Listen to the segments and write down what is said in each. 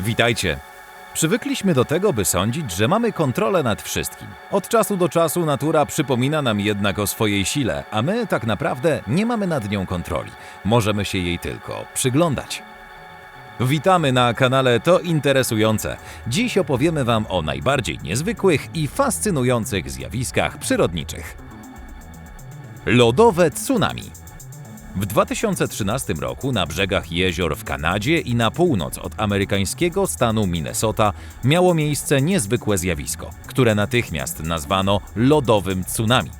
Witajcie. Przywykliśmy do tego, by sądzić, że mamy kontrolę nad wszystkim. Od czasu do czasu natura przypomina nam jednak o swojej sile, a my tak naprawdę nie mamy nad nią kontroli. Możemy się jej tylko przyglądać. Witamy na kanale To Interesujące. Dziś opowiemy Wam o najbardziej niezwykłych i fascynujących zjawiskach przyrodniczych. Lodowe tsunami. W 2013 roku na brzegach jezior w Kanadzie i na północ od amerykańskiego stanu Minnesota miało miejsce niezwykłe zjawisko, które natychmiast nazwano lodowym tsunami.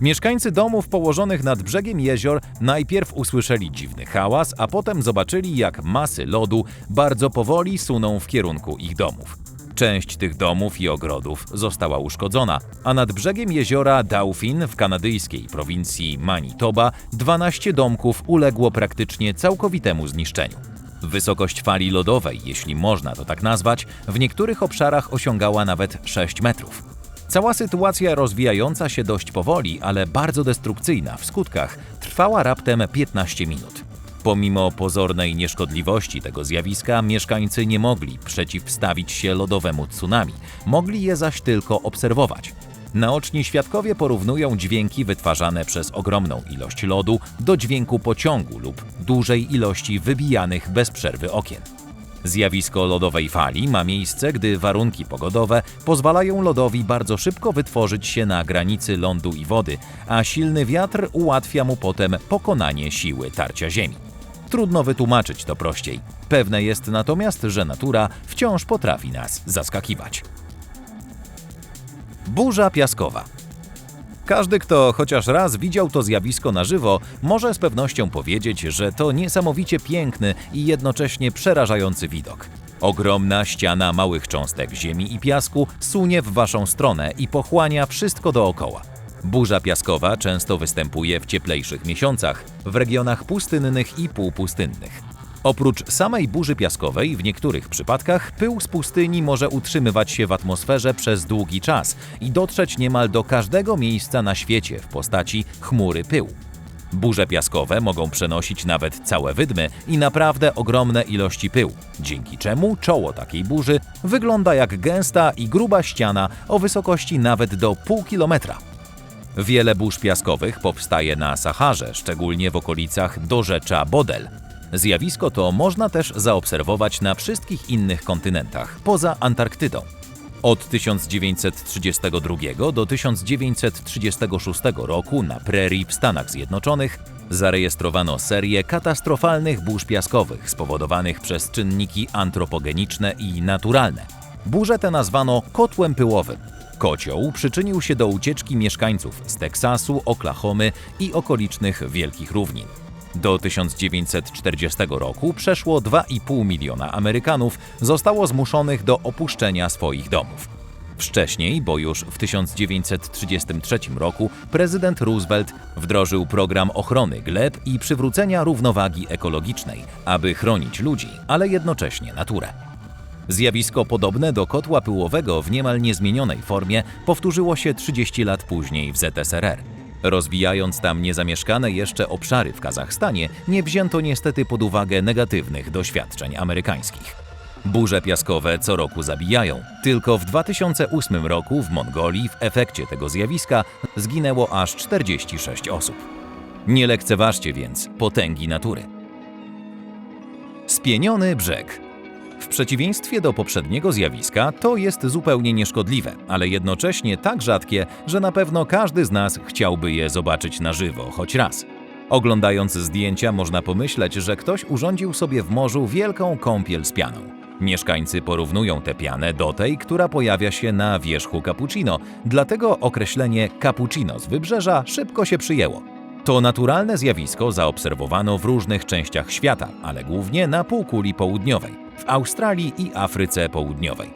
Mieszkańcy domów położonych nad brzegiem jezior najpierw usłyszeli dziwny hałas, a potem zobaczyli, jak masy lodu bardzo powoli suną w kierunku ich domów. Część tych domów i ogrodów została uszkodzona, a nad brzegiem jeziora Dauphin w kanadyjskiej prowincji Manitoba 12 domków uległo praktycznie całkowitemu zniszczeniu. Wysokość fali lodowej, jeśli można to tak nazwać, w niektórych obszarach osiągała nawet 6 metrów. Cała sytuacja rozwijająca się dość powoli, ale bardzo destrukcyjna w skutkach, trwała raptem 15 minut. Pomimo pozornej nieszkodliwości tego zjawiska, mieszkańcy nie mogli przeciwstawić się lodowemu tsunami, mogli je zaś tylko obserwować. Naoczni świadkowie porównują dźwięki wytwarzane przez ogromną ilość lodu do dźwięku pociągu lub dużej ilości wybijanych bez przerwy okien. Zjawisko lodowej fali ma miejsce, gdy warunki pogodowe pozwalają lodowi bardzo szybko wytworzyć się na granicy lądu i wody, a silny wiatr ułatwia mu potem pokonanie siły tarcia ziemi. Trudno wytłumaczyć to prościej. Pewne jest natomiast, że natura wciąż potrafi nas zaskakiwać. Burza piaskowa. Każdy, kto chociaż raz widział to zjawisko na żywo, może z pewnością powiedzieć, że to niesamowicie piękny i jednocześnie przerażający widok. Ogromna ściana małych cząstek ziemi i piasku sunie w waszą stronę i pochłania wszystko dookoła. Burza piaskowa często występuje w cieplejszych miesiącach, w regionach pustynnych i półpustynnych. Oprócz samej burzy piaskowej, w niektórych przypadkach pył z pustyni może utrzymywać się w atmosferze przez długi czas i dotrzeć niemal do każdego miejsca na świecie w postaci chmury pyłu. Burze piaskowe mogą przenosić nawet całe wydmy i naprawdę ogromne ilości pyłu, dzięki czemu czoło takiej burzy wygląda jak gęsta i gruba ściana o wysokości nawet do pół kilometra. Wiele burz piaskowych powstaje na Saharze, szczególnie w okolicach dorzecza Bodel. Zjawisko to można też zaobserwować na wszystkich innych kontynentach, poza Antarktydą. Od 1932 do 1936 roku na prerii w Stanach Zjednoczonych zarejestrowano serię katastrofalnych burz piaskowych spowodowanych przez czynniki antropogeniczne i naturalne. Burze te nazwano kotłem pyłowym. Kocioł przyczynił się do ucieczki mieszkańców z Teksasu, Oklahomy i okolicznych Wielkich Równin. Do 1940 roku przeszło 2,5 miliona Amerykanów zostało zmuszonych do opuszczenia swoich domów. Wcześniej, bo już w 1933 roku prezydent Roosevelt wdrożył program ochrony gleb i przywrócenia równowagi ekologicznej, aby chronić ludzi, ale jednocześnie naturę. Zjawisko podobne do kotła pyłowego w niemal niezmienionej formie powtórzyło się 30 lat później w ZSRR. Rozwijając tam niezamieszkane jeszcze obszary w Kazachstanie, nie wzięto niestety pod uwagę negatywnych doświadczeń amerykańskich. Burze piaskowe co roku zabijają. Tylko w 2008 roku w Mongolii w efekcie tego zjawiska zginęło aż 46 osób. Nie lekceważcie więc potęgi natury. Spieniony brzeg. W przeciwieństwie do poprzedniego zjawiska, to jest zupełnie nieszkodliwe, ale jednocześnie tak rzadkie, że na pewno każdy z nas chciałby je zobaczyć na żywo choć raz. Oglądając zdjęcia, można pomyśleć, że ktoś urządził sobie w morzu wielką kąpiel z pianą. Mieszkańcy porównują tę pianę do tej, która pojawia się na wierzchu cappuccino, dlatego określenie cappuccino z wybrzeża szybko się przyjęło. To naturalne zjawisko zaobserwowano w różnych częściach świata, ale głównie na półkuli południowej, w Australii i Afryce Południowej.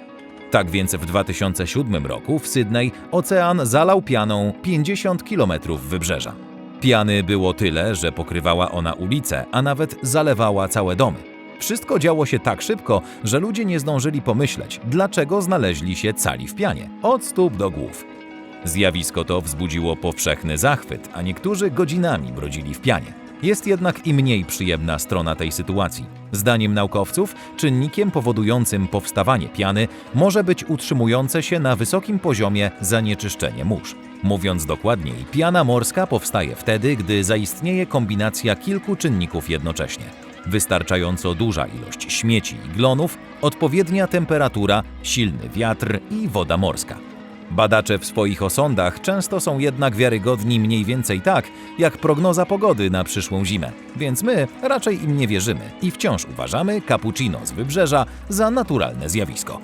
Tak więc w 2007 roku w Sydney ocean zalał pianą 50 km wybrzeża. Piany było tyle, że pokrywała ona ulice, a nawet zalewała całe domy. Wszystko działo się tak szybko, że ludzie nie zdążyli pomyśleć, dlaczego znaleźli się cali w pianie, od stóp do głów. Zjawisko to wzbudziło powszechny zachwyt, a niektórzy godzinami brodzili w pianie. Jest jednak i mniej przyjemna strona tej sytuacji. Zdaniem naukowców, czynnikiem powodującym powstawanie piany może być utrzymujące się na wysokim poziomie zanieczyszczenie mórz. Mówiąc dokładniej, piana morska powstaje wtedy, gdy zaistnieje kombinacja kilku czynników jednocześnie. Wystarczająco duża ilość śmieci i glonów, odpowiednia temperatura, silny wiatr i woda morska. Badacze w swoich osądach często są jednak wiarygodni mniej więcej tak, jak prognoza pogody na przyszłą zimę, więc my raczej im nie wierzymy i wciąż uważamy cappuccino z wybrzeża za naturalne zjawisko.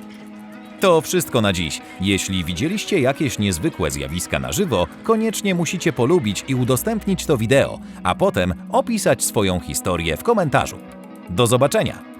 To wszystko na dziś. Jeśli widzieliście jakieś niezwykłe zjawiska na żywo, koniecznie musicie polubić i udostępnić to wideo, a potem opisać swoją historię w komentarzu. Do zobaczenia!